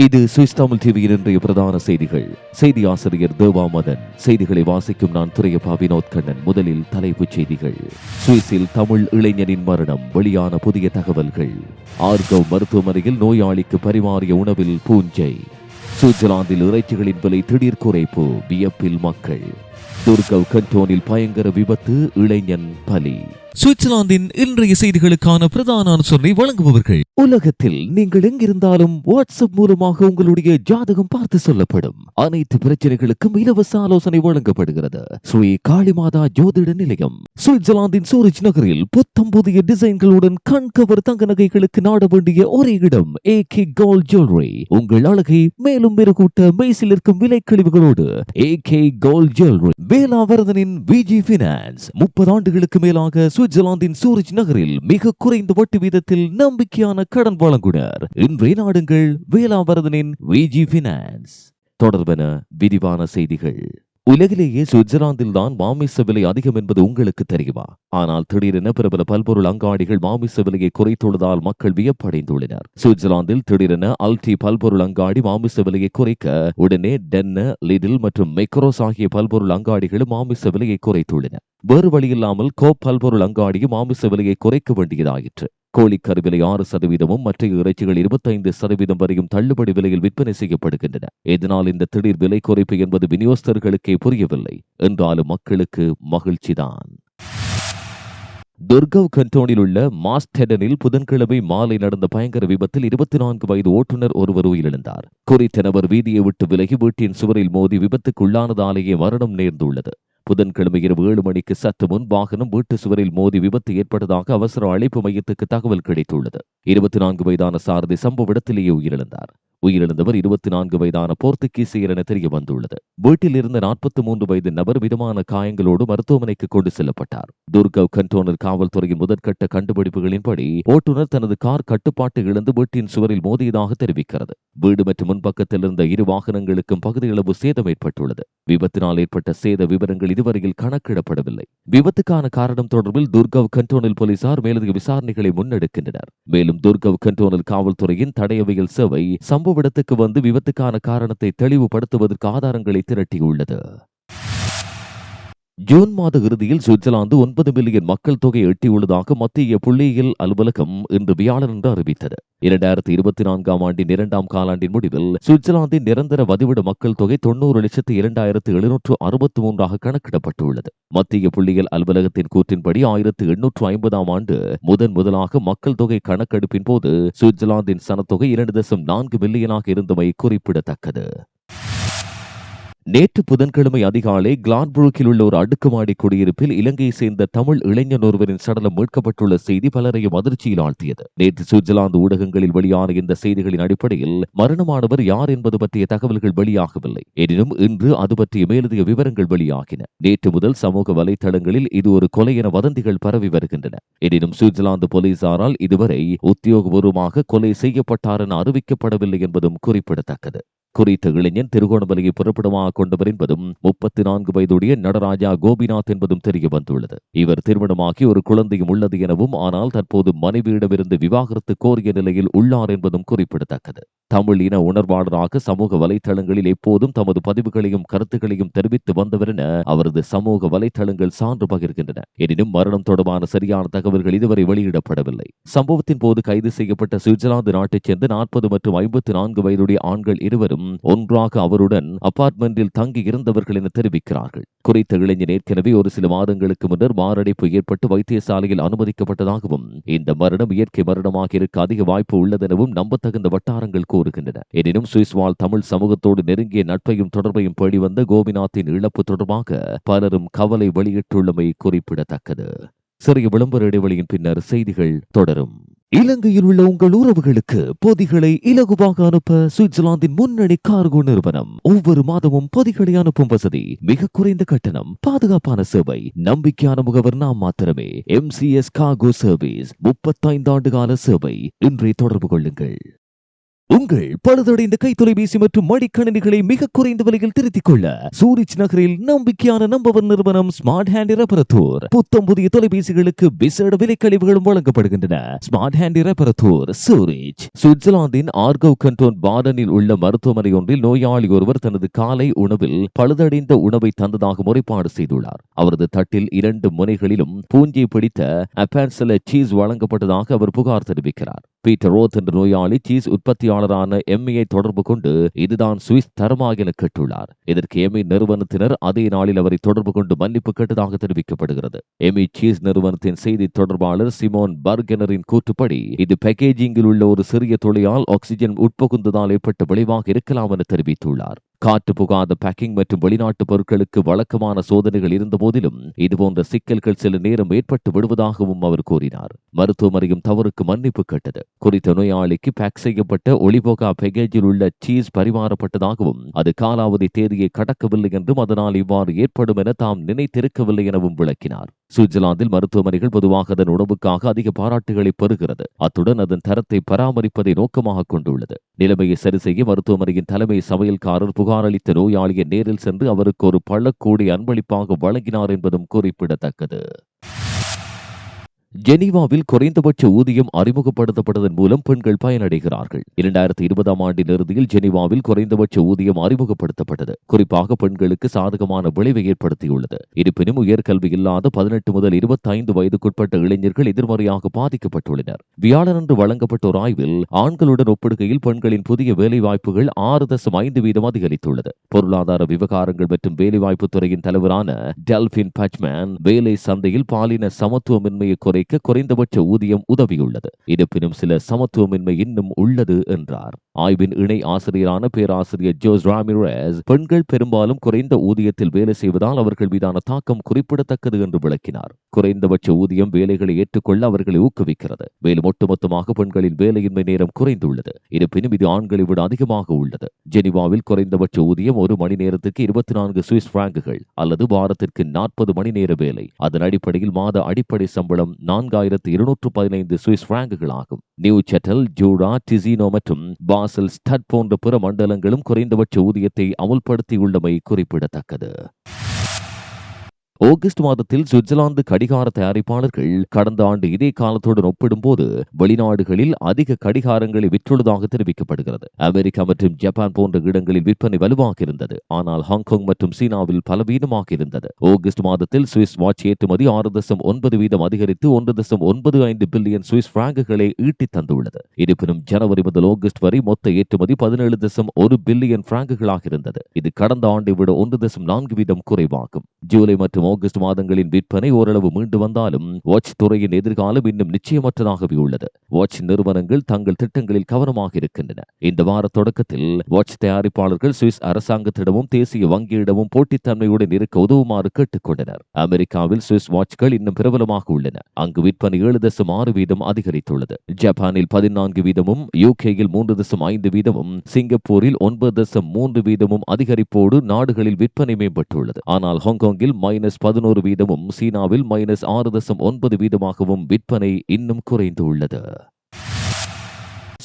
இது சுவிஸ் தமிழ் டிவியின் இன்றைய பிரதான செய்திகள். செய்தி ஆசிரியர் தேவா மதன். செய்திகளை வாசிக்கும் நான் துறையப்பா வினோத் கண்ணன். முதலில் தலைப்புச் செய்திகள். சுவிஸில் தமிழ் இளைஞனின் மரணம். வெளியான புதிய தகவல்கள். ஆர்கவ் மருத்துவமனையில் நோயாளிக்கு பரிமாறிய உணவில் பூஞ்சை. சுவிட்சர்லாந்தில் இறைச்சிகளின் விலை திடீர் குறைப்பு. வியப்பில் மக்கள். துர்கவ் கண்டோனில் பயங்கர விபத்து. இளைஞன் பலி. சுவிட்சர்லாந்தின் இன்றைய செய்திகளுக்கான பிரதான அனுசரணை வழங்குபவர்கள். உலகத்தில் நீங்கள் எங்கிருந்தாலும் வாட்ஸ்அப் மூலமாக உங்களுடைய ஜாதகம் பார்த்து சொல்லப்படும். அனைத்து பிரச்சனைகளுக்கும் இலவச ஆலோசனை வழங்கப்படுகிறது. ஸ்ரீ காளிமாதா ஜோதிட நிலையம். சுவிட்சர்லாந்தின் சூரிச் நகரில் புத்தம் புதிய டிசைன்களுடன் கண்கவர் தங்க நகைகளுக்கு நாட வேண்டிய ஒரே இடம் ஏ கே கோல்ட் ஜுவல்லரி உங்கள் அழகை மேலும் மெருகூட்ட மெய்சில் இருக்கும் விலை கழிவுகளோடு ஏ கே கோல்ட் ஜுவல்லரி வேளாவரதனின் விஜி பினான்ஸ் முப்பது ஆண்டுகளுக்கு மேலாக சுவிட்சர்லாந்தின் சூரிச் நகரில் மிக குறைந்த வட்டி வீதத்தில் நம்பிக்கையான கடன் வழங்குனர். இன்றைய நாடுங்கள் வேளாவரதனின் விஜி பினான்ஸ் தொடர்பென விரிவான செய்திகள். உலகிலேயே சுவிட்சர்லாந்தில் தான் மாமிச விலை அதிகம் என்பது உங்களுக்கு தெரியுமா? ஆனால் திடீரென பிரபல பல்பொருள் அங்காடிகள் மாமிச விலையை குறைத்துள்ளதால் மக்கள் வியப்படைந்துள்ளனர். சுவிட்சர்லாந்தில் திடீரென அல்டி பல்பொருள் அங்காடி மாமிச விலையை குறைக்க உடனே டென்ன லிடில் மற்றும் மெக்ரோஸ் ஆகிய பல்பொருள் அங்காடிகளும் மாமிச விலையை குறைத்துள்ளன. வேறு வழியில்லாமல் கோப் பல்பொருள் அங்காடியும் மாமிச விலையை குறைக்க வேண்டியதாயிற்று. கோழிக்கருவிலை ஆறு சதவீதமும் மற்ற இறைச்சிகள் இருபத்தைந்து சதவீதம் வரையும் தள்ளுபடி விலையில் விற்பனை செய்யப்படுகின்றன. இதனால் இந்த திடீர் விலை குறைப்பு என்பது விநியோகஸ்தர்களுக்கே புரியவில்லை. என்றாலும் மக்களுக்கு மகிழ்ச்சிதான். துர்கவ் கண்டோனில் உள்ள மாஸ்டெடனில் புதன்கிழமை மாலை நடந்த பயங்கர விபத்தில் இருபத்தி நான்கு வயது ஓட்டுநர் ஒருவர் உயிரிழந்தார். குறித்த நபர் வீதியை விட்டு விலகி வீட்டின் சுவரில் மோதி விபத்துக்குள்ளானதாலேயே மரணம் நேர்ந்துள்ளது. புதன்கிழமை இரவு ஏழு மணிக்கு சற்று முன் வாகனம் வீட்டு சுவரில் மோதி விபத்து ஏற்பட்டதாக அவசர அழைப்பு மையத்துக்கு தகவல் கிடைத்துள்ளது. இருபத்தி நான்கு வயதான சாரதி சம்பவ இடத்திலேயே உயிரிழந்தார். உயிரிழந்தவர் இருபத்தி நான்கு வயதான போர்த்துகீசியர் என தெரிய வந்துள்ளது. வீட்டில் இருந்த நாற்பத்தி மூன்று வயது நபர் விதமான காயங்களோடு மருத்துவமனைக்கு கொண்டு செல்லப்பட்டார். துர்கவ் கண்டோனர் காவல்துறையின் முதற்கட்ட கண்டுபிடிப்புகளின்படி ஓட்டுநர் தனது கார் கட்டுப்பாட்டை இழந்து வீட்டின் சுவரில் மோதியதாக தெரிவிக்கிறது. வீடு மற்றும் முன்பக்கத்தில் இருந்த இரு வாகனங்களுக்கும் பகுதியளவு சேதம் ஏற்பட்டுள்ளது. விபத்தினால் ஏற்பட்ட சேத விவரங்கள் இதுவரையில் கணக்கிடப்படவில்லை. விபத்துக்கான காரணம் தொடர்பில் துர்கவ் கண்டோனல் போலீசார் மேலதிக விசாரணைகளை முன்னெடுக்கின்றனர். மேலும் துர்கவ் கண்டோனல் காவல்துறையின் தடயவியல் சேவை சம்பவ இடத்துக்கு வந்து விபத்துக்கான காரணத்தை தெளிவுபடுத்துவதற்கு ஆதாரங்களை திரட்டியுள்ளது. ஜூன் மாத இறுதியில் சுவிட்சர்லாந்து ஒன்பது மில்லியன் மக்கள் தொகை எட்டியுள்ளதாக மத்திய புள்ளியியல் அலுவலகம் இன்று வியாழனன்று அறிவித்தது. இரண்டாயிரத்தி இருபத்தி நான்காம் ஆண்டின் இரண்டாம் காலாண்டின் முடிவில் சுவிட்சர்லாந்தின் நிரந்தர வதிவிட மக்கள் தொகை தொண்ணூறு லட்சத்து இரண்டாயிரத்து எழுநூற்று அறுபத்தி மூன்றாக கணக்கிடப்பட்டுள்ளது. மத்திய புள்ளியியல் அலுவலகத்தின் கூற்றின்படி ஆயிரத்து எண்ணூற்று ஐம்பதாம் ஆண்டு முதன் முதலாக மக்கள் தொகை கணக்கெடுப்பின் போது சுவிட்சர்லாந்தின் சனத்தொகை இரண்டு தசம் நான்கு மில்லியனாக இருந்தமை குறிப்பிடத்தக்கது. நேற்று புதன்கிழமை அதிகாலை கிளான்புருக்கில் உள்ள ஒரு அடுக்குமாடி குடியிருப்பில் இலங்கையை சேர்ந்த தமிழ் இளைஞர் ஒருவரின் சடலம் மீட்கப்பட்டுள்ள செய்தி பலரையும் அதிர்ச்சியில் ஆழ்த்தியது. நேற்று சுவிட்சர்லாந்து ஊடகங்களில் வெளியான இந்த செய்திகளின் அடிப்படையில் மரணமானவர் யார் என்பது பற்றிய தகவல்கள் வெளியாகவில்லை. எனினும் இன்று அது பற்றிய மேலதிக விவரங்கள் வெளியாகின. நேற்று முதல் சமூக வலைதளங்களில் இது ஒரு கொலை என வதந்திகள் பரவி வருகின்றன. எனினும் சுவிட்சர்லாந்து போலீசாரால் இதுவரை உத்தியோகபூர்வமாக கொலை செய்யப்பட்டார் என அறிவிக்கப்படவில்லை என்பதும் குறிப்பிடத்தக்கது. குறித்த இளைஞன் திருகோணமலையை புறப்படமாக கொண்டவர் என்பதும் முப்பத்தி நான்கு வயதுடைய நடராஜா கோபிநாத் என்பதும் தெரிய வந்துள்ளது. இவர் திருமணமாகி ஒரு குழந்தையும் உள்ளது எனவும் ஆனால் தற்போது மனைவியிடமிருந்து விவாகரத்து கோரிய நிலையில் உள்ளார் என்பதும் குறிப்பிடத்தக்கது. தமிழ் இன உணர்வாளராக சமூக வலைதளங்களில் எப்போதும் தமது பதிவுகளையும் கருத்துக்களையும் தெரிவித்து வந்தவர் என அவரது சமூக வலைதளங்கள் சான்று பகிர்கின்றன. எனினும் மரணம் தொடர்பான சரியான தகவல்கள் இதுவரை வெளியிடப்படவில்லை. சம்பவத்தின் போது கைது செய்யப்பட்ட சுவிட்சர்லாந்து நாட்டைச் சேர்ந்த நாற்பது மற்றும் ஐம்பத்தி நான்கு வயதுடைய ஆண்கள் இருவரும் ஒன்றாக அவருடன் அபார்ட்மெண்டில் தங்கி இருந்தவர்கள் என தெரிவிக்கிறார்கள். குறித்த இளைஞர் ஏற்கனவே ஒரு சில மாதங்களுக்கு முன்னர் மாரடைப்பு ஏற்பட்டு வைத்தியசாலையில் அனுமதிக்கப்பட்டதாகவும் இந்த மரணம் இயற்கை மரணமாக இருக்க அதிக வாய்ப்பு உள்ளதெனவும் நம்பத்தகுந்த வட்டாரங்கள் கூறுகின்றன. எனினும் சுவிஸ் வாழ் தமிழ் சமூகத்தோடு நெருங்கிய நட்பையும் தொடர்பையும் பேடி வந்த கோபிநாத்தின் இழப்பு தொடர்பாக பலரும் கவலை வெளியிட்டுள்ளமை குறிப்பிடத்தக்கது. சிறிய விளம்பர இடைவெளியின் பின்னர் செய்திகள் தொடரும். இலங்கையில் உள்ள உங்கள் உறவுகளுக்கு பொதிகளை இலகுவாக அனுப்ப சுவிட்சர்லாந்தின் முன்னணி கார்கோ நிறுவனம் ஒவ்வொரு மாதமும் பொதிகளை அனுப்பும் வசதி மிக குறைந்த கட்டணம் பாதுகாப்பான சேவை. நம்பிக்கையான முகவர் நாம் மாத்திரமே. M C S cargo service முப்பத்தைந்து ஆண்டு கால சேவை. இன்றைய தொடர்பு கொள்ளுங்கள். உங்கள் பழுதடைந்த கைத்தொலைபேசி மற்றும் மடிக்கணினிகளை மிக குறைந்த விலையில் திருத்திக் கொள்ள சூரிச் நகரில் நம்பிக்கையான நம்பவர் நிறுவனம் ஸ்மார்ட் ஹேண்ட் ரெப்பரத்தூர் புத்தம் புதிய தொலைபேசிகளுக்கு விசேட விலை கழிவுகளும் வழங்கப்படுகின்றன. ஸ்மார்ட் ஹேண்ட் ரெப்பரத்தூர் சூரிச் சுவிட்சர்லாந்தின் ஆர்கவ் கண்டோன் பாடனில் உள்ள மருத்துவமனை ஒன்றில் நோயாளி ஒருவர் தனது காலை உணவில் பழுதடைந்த உணவை தந்ததாக முறைப்பாடு செய்துள்ளார். அவரது தட்டில் இரண்டு முனைகளிலும் பூஞ்சை பிடித்த அப்பான்சல சீஸ் வழங்கப்பட்டதாக அவர் புகார் தெரிவிக்கிறார். பீட்டர் ரோத் என்ற நோயாளி சீஸ் உற்பத்தியாளரான எம்மியை தொடர்பு கொண்டு இதுதான் சுவிஸ் தரமாக என கேட்டுள்ளார். இதற்கு எம்இ நிறுவனத்தினர் அதே நாளில் அவரை தொடர்பு கொண்டு மன்னிப்பு கேட்டதாக தெரிவிக்கப்படுகிறது. எம்இ சீஸ் நிறுவனத்தின் செய்தி தொடர்பாளர் சிமோன் பர்கெனரின் கூற்றுப்படி இது பேக்கேஜிங்கில் உள்ள ஒரு சிறிய துளையால் ஆக்சிஜன் உட்புகுந்ததால் ஏற்பட்ட விளைவாக இருக்கலாம் என தெரிவித்துள்ளார். காற்று புகாத பேக்கிங் மற்றும் வெளிநாட்டு பொருட்களுக்கு வழக்கமான சோதனைகள் இருந்த போதிலும் இதுபோன்ற சிக்கல்கள் சில நேரம் ஏற்பட்டு விடுவதாகவும் அவர் கூறினார். மருத்துவமனையும் தவறுக்கு மன்னிப்பு கேட்டது. குறித்த நோயாளிக்கு பேக் செய்யப்பட்ட ஒளிபோகா பேக்கேஜில் உள்ள சீஸ் பரிமாறப்பட்டதாகவும் அது காலாவதி தேதியை கடக்கவில்லை என்றும் அதனால் இவ்வாறு ஏற்படும் என தாம் நினைத்திருக்கவில்லை எனவும் விளக்கினார். சுவிட்சர்லாந்தில் மருத்துவமனைகள் பொதுவாக அதன் உணவுக்காக அதிக பாராட்டுகளை பெறுகிறது. அத்துடன் அதன் தரத்தை பராமரிப்பதை நோக்கமாக கொண்டுள்ளது. நிலைமையை சரி செய்ய மருத்துவமனையின் தலைமை சமையல்காரர் புகார் அளித்த நோயாளியை நேரில் சென்று அவருக்கு ஒரு பள்ளக்கூடை அன்பளிப்பாக வழங்கினார் என்பதும் குறிப்பிடத்தக்கது. ஜெனீவாவில் குறைந்தபட்ச ஊதியம் அறிமுகப்படுத்தப்பட்டதன் மூலம் பெண்கள் பயனடைகிறார்கள். இரண்டாயிரத்தி இருபதாம் ஆண்டின் இறுதியில் ஜெனீவாவில் குறைந்தபட்ச ஊதியம் அறிமுகப்படுத்தப்பட்டது. குறிப்பாக பெண்களுக்கு சாதகமான விளைவை ஏற்படுத்தியுள்ளது. இருப்பினும் உயர்கல்வி இல்லாத பதினெட்டு முதல் இருபத்தி ஐந்து வயதுக்குட்பட்ட இளைஞர்கள் எதிர்மறையாக பாதிக்கப்பட்டுள்ளனர். வியாழனன்று வழங்கப்பட்ட ஒரு ஆய்வில் ஆண்களுடன் ஒப்பிடுகையில் பெண்களின் புதிய வேலைவாய்ப்புகள் ஆறு தசம் ஐந்து வீதம் அதிகரித்துள்ளது. பொருளாதார விவகாரங்கள் மற்றும் வேலைவாய்ப்பு துறையின் தலைவரான டெல்பின் பச்மேன் வேலை சந்தையில் பாலின சமத்துவமின்மையை குறைக்க குறைந்தபட்ச ஊதியம் உதவியுள்ளது. இருப்பினும் சில சமத்துவமின்மை இன்னும் உள்ளது என்றார். ஆய்வின் இணை ஆசிரியரான பேராசிரியர் ஜோஸ் ராமிரேஸ் பெண்கள் பெரும்பாலும் குறைந்த ஊதியத்தில் வேலை செய்வதால் அவர்கள் மீதான தாக்கம் குறிப்பிடத்தக்கது என்று விளக்கினார். குறைந்தபட்ச ஊதியம் வேலைகளை ஏற்றுக்கொள்ள அவர்களை ஊக்குவிக்கிறது. மேலும் ஒட்டுமொத்தமாக பெண்களின் வேலையின்மை நேரம் குறைந்துள்ளது. இருப்பினும் இது ஆண்களை விட அதிகமாக உள்ளது. ஜெனிவாவில் குறைந்தபட்ச ஊதியம் ஒரு மணி நேரத்துக்கு இருபத்தி நான்கு சுவிஸ் பிராங்குகள் அல்லது வாரத்திற்கு நாற்பது மணி நேர வேலை. அதன் அடிப்படையில் மாத அடிப்படை சம்பளம் நான்காயிரத்து இருநூற்று பதினைந்து சுவிஸ் பிராங்குகள் ஆகும். நியூ செட்டல் ஜூடா டிசினோ மற்றும் பாசல் ஸ்டட் போன்ற பிற மண்டலங்களும் குறைந்தபட்ச ஊதியத்தை அமுல்படுத்தியுள்ளமை குறிப்பிடத்தக்கது. ஆகஸ்ட் மாதத்தில் சுவிட்சர்லாந்து கடிகார தயாரிப்பாளர்கள் கடந்த ஆண்டு இதே காலத்துடன் ஒப்பிடும்போது வெளிநாடுகளில் அதிக கடிகாரங்களை விற்றுள்ளதாக தெரிவிக்கப்படுகிறது. அமெரிக்கா மற்றும் ஜப்பான் போன்ற இடங்களில் விற்பனை வலுவாக இருந்தது. ஆனால் ஹாங்காங் மற்றும் சீனாவில் பலவீனமாக இருந்தது. ஆகஸ்ட் மாதத்தில் சுவிஸ் வாட்ச் ஏற்றுமதி ஆறு தசம் ஒன்பது வீதம் அதிகரித்து ஒன்று தசம் ஒன்பது ஐந்து பில்லியன் சுவிஸ் பிராங்குகளை ஈட்டித் தந்துள்ளது. இருப்பினும் ஜனவரி முதல் ஆகஸ்ட் வரை மொத்த ஏற்றுமதி பதினேழு தசம் ஒரு பில்லியன் பிராங்குகளாக இருந்தது. இது கடந்த ஆண்டை விட ஒன்று தசம் நான்கு வீதம் குறைவாகும். ஜூலை மற்றும் ஆகஸ்ட் மாதங்களின் விற்பனை ஓரளவு மீண்டு வந்தாலும் வாட்ச் துறையின் எதிர்காலம் இன்னும் நிச்சயமற்றதாகவே உள்ளது. வாட்ச் நிறுவனங்கள் தங்கள் திட்டங்களில் கவனமாக இருக்கின்றன. இந்த வார தொடக்கத்தில் வாட்ச் தயாரிப்பாளர்கள் சுவிஸ் அரசாங்கத்திடமும் தேசிய வங்கியிடமும் போட்டித்தன்மையுடன் இருக்க உதவுமாறு கேட்டுக்கொண்டனர் அமெரிக்காவில் சுவிஸ் வாட்ச்கள் இன்னும் பிரபலமாக உள்ளன. அங்கு விற்பனை ஏழு தசம் ஆறு வீதம் அதிகரித்துள்ளது. ஜப்பானில் பதினான்கு வீதமும் யூகேயில் மூன்று தசம் ஐந்து வீதமும் சிங்கப்பூரில் ஒன்பது தசம் மூன்று வீதமும் அதிகரிப்போடு நாடுகளில் விற்பனை மேம்பட்டுள்ளது. ஆனால் ஹாங்காங்கில் மைனஸ் பதினோரு வீதமும் சீனாவில் மைனஸ் ஆறு தசம் ஒன்பது வீதமாகவும் விற்பனை இன்னும் குறைந்துள்ளது.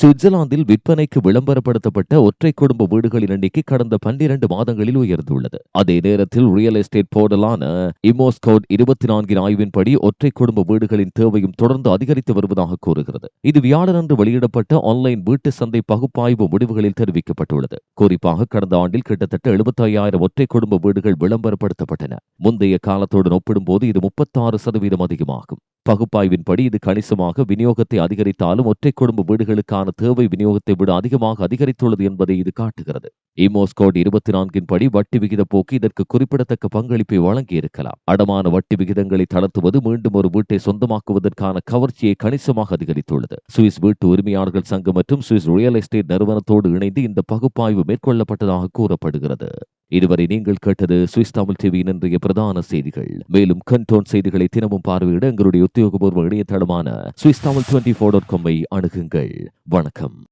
சுவிட்சர்லாந்தில் விற்பனைக்கு விளம்பரப்படுத்தப்பட்ட ஒற்றை குடும்ப வீடுகளின் எண்ணிக்கை கடந்த பன்னிரண்டு மாதங்களில் உயர்ந்துள்ளது. அதே நேரத்தில் ரியல் எஸ்டேட் போர்டலான இமோஸ்கோட் இருபத்தி நான்கின் ஆய்வின்படி ஒற்றை குடும்ப வீடுகளின் தேவையும் தொடர்ந்து அதிகரித்து வருவதாக கூறுகிறது. இது வியாழனன்று வெளியிடப்பட்ட ஆன்லைன் வீட்டு சந்தை பகுப்பாய்வு முடிவுகளில் தெரிவிக்கப்பட்டுள்ளது. குறிப்பாக கடந்த ஆண்டில் கிட்டத்தட்ட எழுபத்தையாயிரம் ஒற்றை குடும்ப வீடுகள் விளம்பரப்படுத்தப்பட்டன. முந்தைய காலத்துடன் ஒப்பிடும்போது இது முப்பத்தாறு சதவீதம் அதிகமாகும். பகுப்பாய்வின்படி இது கணிசமாக விநியோகத்தை அதிகரித்தாலும் ஒற்றை குடும்ப வீடுகளுக்கான தேவை விநியோகத்தை விட அதிகமாக அதிகரித்துள்ளது என்பதை இது காட்டுகிறது. இமோஸ்கோட் இருபத்தி நான்கின் படி வட்டி விகித போக்கு இதற்கு குறிப்பிடத்தக்க பங்களிப்பை வழங்கியிருக்கலாம். அடமான வட்டி விகிதங்களை தளர்த்துவது மீண்டும் ஒரு வீட்டை சொந்தமாக்குவதற்கான கவர்ச்சியை கணிசமாக அதிகரித்துள்ளது. சுவிஸ் வீட்டு உரிமையாளர்கள் சங்கம் மற்றும் சுவிஸ் ரியல் எஸ்டேட் நிறுவனத்தோடு இணைந்து இந்த பகுப்பாய்வு மேற்கொள்ளப்பட்டதாக கூறப்படுகிறது. இதுவரை நீங்கள் கேட்டது சுவிஸ் தமிழ் டிவியின் இன்றைய பிரதான செய்திகள். மேலும் கண்டோன் செய்திகளை தினமும் பார்வையிட எங்களுடைய உத்தியோகபூர்வ இணையதளமான Swiss Tamil twenty four dot காமை அணுகுங்கள். வணக்கம்.